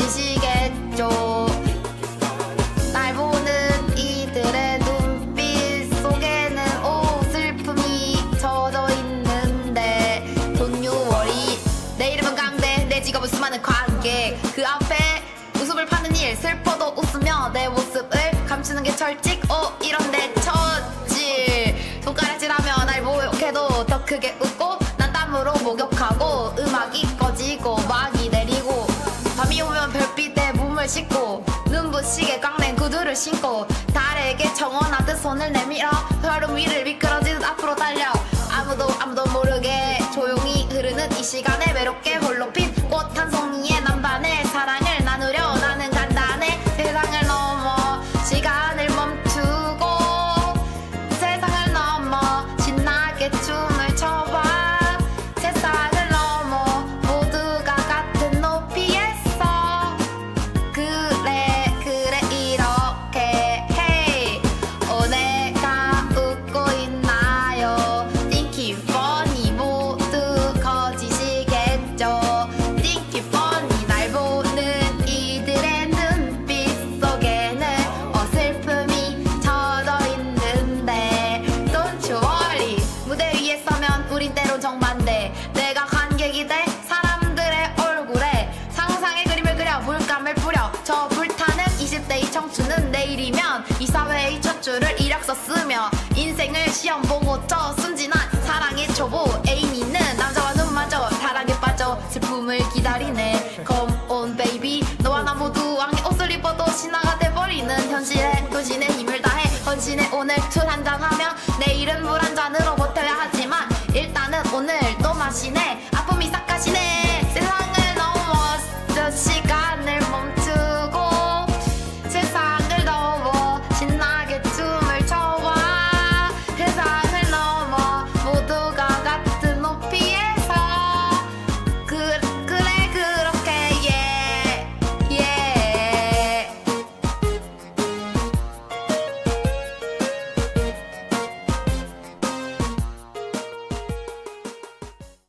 지시겠죠. 날 보는 이들의 눈빛 속에는 오 슬픔이 젖어 있는데 돈요월이 내 이름은 강대 내 직업은 수많은 관객 그 앞에 웃음을 파는 일 슬퍼도 웃으며 내 모습을 감추는 게 철칙. 오 이런데 처질. 손가락질하며 날 모욕해도 더 크게 웃고 난 땀으로 목욕하고 음악이 꺼지고 막 오면 별빛에 몸을 씻고 눈부시게 깡낸 구두를 신고 달에게 청혼하듯 손을 내밀어 흐름 위를 미끄러지듯 앞으로 달려. 아무도 아무도 모르게 조용히 흐르는 이 시간에 외롭게 홀로 핀 저 불타는 20대의 청춘은 내일이면 이 사회의 첫 줄을 이력서 쓰며 인생을 시험 보고 쳐 순진한 사랑의 초보 애인 있는 남자와 눈마저 사랑에 빠져 슬픔을 기다리네. Come on baby. 너와 나 모두 왕의 옷을 입어도 신화가 돼버리는 현실에 도신의 힘을 다해 헌신해 오늘 술 한잔하면 내일은 물 한잔으로 버텨야 하지만 일단은 오늘